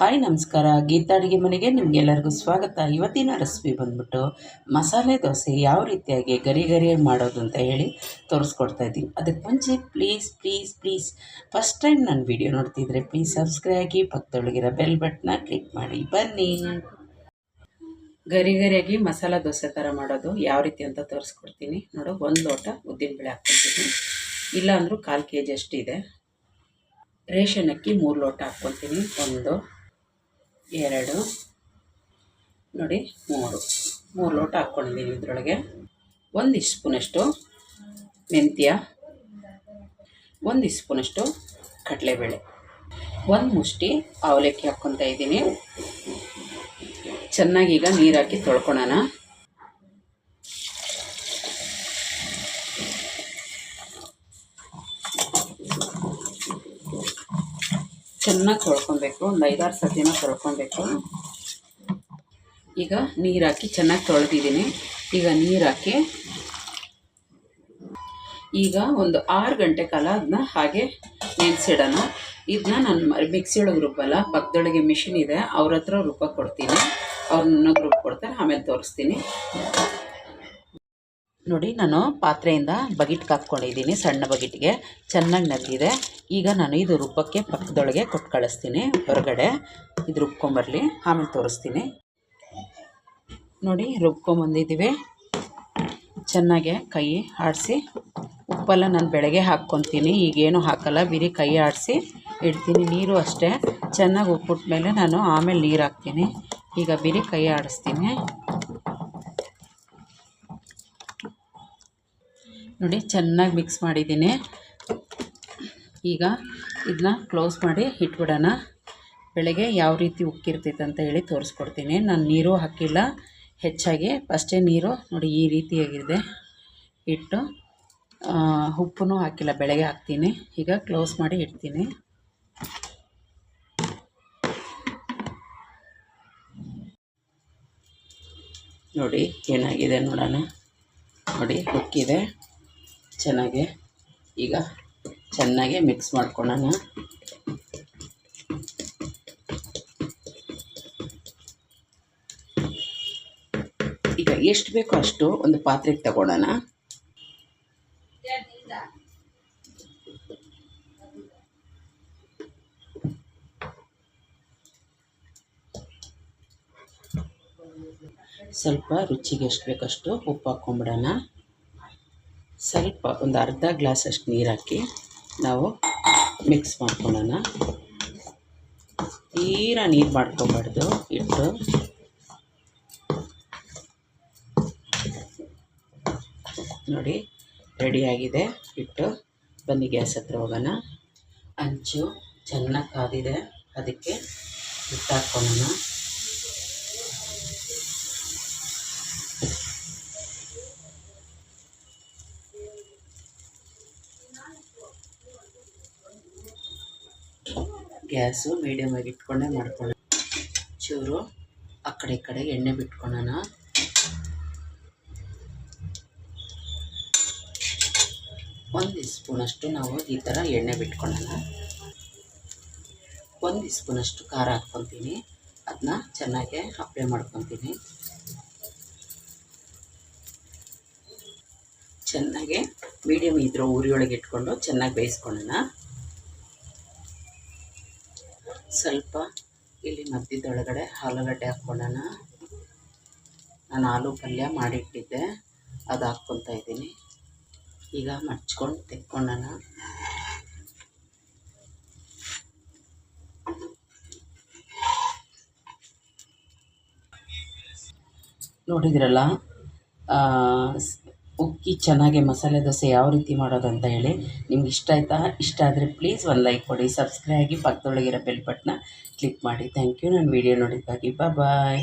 Hi ನಮಸ್ಕಾರ, ಗೀತಾ ಅಡುಗೆ ಮನೆಗೆ ನಿಮಗೆಲ್ಲರಿಗೂ ಸ್ವಾಗತ. ಇವತ್ತಿನ ರೆಸಿಪಿ ಬಂದ್ಬಿಟ್ಟು ಮಸಾಲೆ ದೋಸೆ ಯಾವ ರೀತಿಯಾಗಿ ಗರಿ ಗರಿಯಾಗಿ ಮಾಡೋದು ಅಂತ ಹೇಳಿ ತೋರಿಸ್ಕೊಡ್ತಾ ಇದ್ದೀನಿ. ಅದಕ್ಕೆ ಮುಂಚೆ please please please first time ನನ್ನ ವಿಡಿಯೋ ನೋಡ್ತಿದ್ರೆ ಪ್ಲೀಸ್ ಸಬ್ಸ್ಕ್ರೈಬ್ ಆಗಿ ಪಕ್ಕದೊಳಗಿರೋ ಬೆಲ್ ಬಟನ್ನ ಕ್ಲಿಕ್ ಮಾಡಿ. ಬನ್ನಿ. ಗರಿ ಗರಿಯಾಗಿ ಮಸಾಲೆ ದೋಸೆ ಥರ ಮಾಡೋದು ಯಾವ ರೀತಿ ಅಂತ ತೋರಿಸ್ಕೊಡ್ತೀನಿ. ನೋಡು, ಒಂದು ಲೋಟ ಉದ್ದಿನಬೇಳೆ ಹಾಕ್ಕೊತೀನಿ ಇಲ್ಲ ಅಂದರೂ ಕಾಲು ಕೆ ಜಿ ಅಷ್ಟಿದೆ. ರೇಷನ್ ಅಕ್ಕಿ ಮೂರು ಲೋಟ ಹಾಕ್ಕೊತೀನಿ ಒಂದು ಎರಡು, ನೋಡಿ, ಮೂರು. ಮೂರು ಲೋಟ ಹಾಕ್ಕೊಂಡಿದ್ದೀನಿ ಇದರೊಳಗೆ. ಒಂದು ಸ್ಪೂನಷ್ಟು ಮೆಂತ್ಯ, ಒಂದು ಸ್ಪೂನಷ್ಟು ಕಡಲೆಬೇಳೆ. ಒಂದು ಮುಷ್ಟಿ ಅವಲಕ್ಕಿ ಹಾಕ್ಕೊತಾ ಇದ್ದೀನಿ. ಚೆನ್ನಾಗಿ ಈಗ ನೀರು ಹಾಕಿ ತೊಳ್ಕೊಳೋಣ. ಚೆನ್ನಾಗಿ ತೊಳ್ಕೊಬೇಕು, ಒಂದು ಐದಾರು ಸತಿನ ತೊಳ್ಕೊಬೇಕು. ಈಗ ನೀರು ಹಾಕಿ ಚೆನ್ನಾಗಿ ತೊಳೆದಿದ್ದೀನಿ. ಈಗ ನೀರು ಹಾಕಿ ಈಗ ಒಂದು ಆರು ಗಂಟೆ ಕಾಲ ಅದನ್ನ ಹಾಗೆ ನೆನೆಸಿಡೋಣ. ಇದನ್ನ ನಾನು ಮಿಕ್ಸಿ ಒಳಗೆ ರುಬ್ಬಲ್ಲ ಪಕ್ಕದೊಳಗೆ ಮಿಷಿನ್ ಇದೆ, ಅವ್ರ ಹತ್ರ ರುಬ್ಬ ಕೊಡ್ತೀನಿ. ಅವ್ರನ್ನ ರುಬ್ಬ ಕೊಡ್ತಾರೆ, ಆಮೇಲೆ ತೋರಿಸ್ತೀನಿ. ನೋಡಿ, ನಾನು ಪಾತ್ರೆಯಿಂದ ಬಗಿಟ್ಗೆ ಹಾಕ್ಕೊಂಡಿದ್ದೀನಿ, ಸಣ್ಣ ಬಗಿಟ್ಗೆ. ಚೆನ್ನಾಗಿ ನದ್ದಿದೆ ಈಗ ನಾನು ಇದು ರುಬ್ಬಕ್ಕೆ ಪಕ್ಕದೊಳಗೆ ಕೊಟ್ಟು ಕಳಿಸ್ತೀನಿ, ಹೊರಗಡೆ. ಇದು ರುಬ್ಕೊಂಬರಲಿ, ಆಮೇಲೆ ತೋರಿಸ್ತೀನಿ. ನೋಡಿ, ರುಬ್ಕೊಂಬಂದಿದ್ದೀವಿ. ಚೆನ್ನಾಗೆ ಕೈ ಆಡಿಸಿ. ಉಪ್ಪೆಲ್ಲ ನಾನು ಬೆಳಗ್ಗೆ ಹಾಕ್ಕೊತೀನಿ, ಈಗೇನು ಹಾಕಲ್ಲ, ಬಿರಿ ಕೈ ಆಡಿಸಿ. ಇಡ್ತೀನಿ, ನೀರು ಅಷ್ಟೇ. ಚೆನ್ನಾಗಿ ಉಪ್ಪಿಟ್ಟ ಮೇಲೆ ನಾನು ಆಮೇಲೆ ನೀರು ಹಾಕ್ತೀನಿ. ಈಗ ಬಿರಿ ಕೈ ಆಡಿಸ್ತೀನಿ. ನೋಡಿ, ಚೆನ್ನಾಗಿ ಮಿಕ್ಸ್ ಮಾಡಿದ್ದೀನಿ. ಈಗ ಇದನ್ನ ಕ್ಲೋಸ್ ಮಾಡಿ ಇಟ್ಬಿಡೋಣ. ಬೆಳಗ್ಗೆ ಯಾವ ರೀತಿ ಉಕ್ಕಿರ್ತೈತೆ ಅಂತ ಹೇಳಿ ತೋರಿಸ್ಕೊಡ್ತೀನಿ. ನಾನು ನೀರು ಹಾಕಿಲ್ಲ. ಹೆಚ್ಚಾಗಿ ಫಸ್ಟೇ ನೀರು ನೋಡಿ ಈ ರೀತಿಯಾಗಿದೆ ಇಟ್ಟು ಉಪ್ಪು ಹಾಕಿಲ್ಲ. ಬೆಳಗ್ಗೆ ಹಾಕ್ತೀನಿ. ಈಗ ಕ್ಲೋಸ್ ಮಾಡಿ ಇಡ್ತೀನಿ. ನೋಡಿ, ಏನಾಗಿದೆ ನೋಡೋಣ. ನೋಡಿ, ಉಕ್ಕಿದೆ. ಚೆನ್ನಾಗಿ ಈಗ ಚೆನ್ನಾಗಿ ಮಿಕ್ಸ್ ಮಾಡ್ಕೊಳ್ಳೋಣ. ಈಗ ಎಷ್ಟು ಬೇಕೋ ಅಷ್ಟು ಒಂದು ಪಾತ್ರೆಗೆ ತಗೊಳ್ಳೋಣ. ಸ್ವಲ್ಪ ರುಚಿಗೆ ಎಷ್ಟು ಬೇಕಷ್ಟು ಉಪ್ಪು ಹಾಕ್ಕೊಂಬಿಡೋಣ. ಸ್ವಲ್ಪ ಒಂದು ಅರ್ಧ ಗ್ಲಾಸಷ್ಟು ನೀರು ಹಾಕಿ ನಾವು ಮಿಕ್ಸ್ ಮಾಡ್ಕೊಳ್ಳೋಣ. ತೀರಾ ನೀರು ಮಾಡ್ಕೊಬಾರ್ದು, ಇಟ್ಟು. ನೋಡಿ ರೆಡಿಯಾಗಿದೆ ಇಟ್ಟು ಬನ್ನಿ ಗ್ಯಾಸ್ ಹತ್ರ ಹೋಗೋಣ. ಅಂಚು ಚೆನ್ನಾಗಿ ಕಾದಿದೆ. ಅದಕ್ಕೆ ಹಿಟ್ಟು ಹಾಕ್ಕೊಳ್ಳೋಣ ಗ್ಯಾಸು ಮೀಡಿಯಮಾಗಿ ಇಟ್ಕೊಂಡೆ ಮಾಡ್ಕೊಳ್ಳೋಣ. ಚೂರು ಆ ಕಡೆ ಈ ಕಡೆ ಎಣ್ಣೆ ಬಿಟ್ಕೊಳ್ಳೋಣ. ಒಂದು ಸ್ಪೂನಷ್ಟು ನಾವು ಈ ಥರ ಎಣ್ಣೆ ಬಿಟ್ಕೊಳ್ಳೋಣ. ಒಂದು ಸ್ಪೂನಷ್ಟು ಖಾರ ಹಾಕ್ಕೊತೀನಿ. ಅದನ್ನ ಚೆನ್ನಾಗಿ ಅಪ್ಲೈ ಮಾಡ್ಕೊತೀನಿ. ಚೆನ್ನಾಗಿ ಮೀಡಿಯಮ್ ಇದ್ರ ಉರಿಯೊಳಗೆ ಇಟ್ಕೊಂಡು ಚೆನ್ನಾಗಿ ಬೇಯಿಸ್ಕೊಳ್ಳೋಣ. ಸ್ವಲ್ಪ ಇಲ್ಲಿ ಮಧ್ಯದೊಳಗಡೆ ಆಲೂಗಡ್ಡೆ ಹಾಕ್ಕೊಳ್ಳೋಣ. ನಾನು ಆಲೂ ಪಲ್ಯ ಮಾಡಿಟ್ಟಿದ್ದೆ, ಅದು ಹಾಕ್ಕೊತಾ ಇದ್ದೀನಿ. ಈಗ ಮಡ್ಚ್ಕೊಂಡು ತೆಕ್ಕೊಳ್ಳೋಣ. ನೋಡಿದ್ರಲ್ಲ ಉಕ್ಕಿ ಚೆನ್ನಾಗಿ ಮಸಾಲೆ ದೋಸೆ ಯಾವ ರೀತಿ ಮಾಡೋದು ಅಂತ ಹೇಳಿ ನಿಮ್ಗೆ ಇಷ್ಟ ಆಯಿತಾ? ಇಷ್ಟ ಆದರೆ ಪ್ಲೀಸ್ ಒಂದು ಲೈಕ್ ಕೊಡಿ ಸಬ್ಸ್ಕ್ರೈಬ್ ಆಗಿ ಪಕ್ಕದೊಳಗಿರೋ ಬೆಲ್ ಬಟ್ನ ಕ್ಲಿಕ್ ಮಾಡಿ. ಥ್ಯಾಂಕ್ ಯು ನನ್ನ ವೀಡಿಯೋ ನೋಡಿದ್ದಕ್ಕಾಗಿ ಬಾಯ್